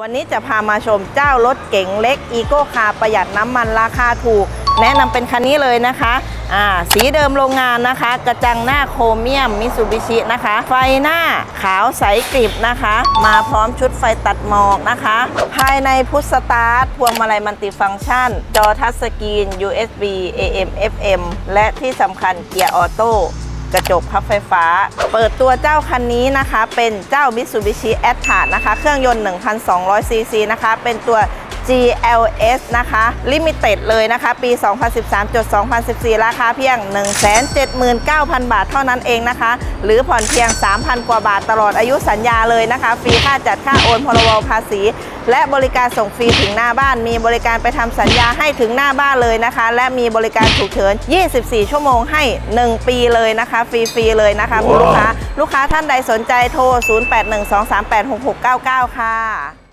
วันนี้จะพามาชมเจ้ารถเก๋งเล็กอีโก้คาประหยัดน้ำมันราคาถูก แนะนำเป็นคันนี้เลยนะคะอ่าสีเดิมโรงงานนะคะ กระจังหน้าโครเมียมมิซูบิชินะคะ ไฟหน้าขาวใสกริบนะคะ มาพร้อมชุดไฟตัดหมอกนะคะ ภายในพุทสตาร์ทพวงมาลัยมัลติฟังก์ชัน จอทัชสกรีน USB AM FM และที่สำคัญเกียร์ออโต้ กระจกพับไฟฟ้า เปิดตัวเจ้าคันนี้นะคะ เป็นเจ้า Mitsubishi a t t a นะคะ เครื่องยนต์ 1,200ซีซีนะคะ เป็นตัว GLS นะคะ Limited เลยนะคะ ปี 2013-2014 ราคาเพียง 179,000 บาทเท่านั้นเองนะคะ หรือผ่อนเพียง 3,000 กว่าบาทตลอดอายุสัญญาเลยนะคะ ฟรีค่าจัดค่าโอนพรบภาษี และบริการส่งฟรีถึงหน้าบ้าน มีบริการไปทำสัญญาให้ถึงหน้าบ้านเลยนะคะ และมีบริการฉุกเฉิน 24 ชั่วโมงให้ 1 ปีเลยนะคะ ฟรีๆเลยนะคะคุณลูกค้า ลูกค้าท่านใดสนใจโทร 0812386699 ค่ะ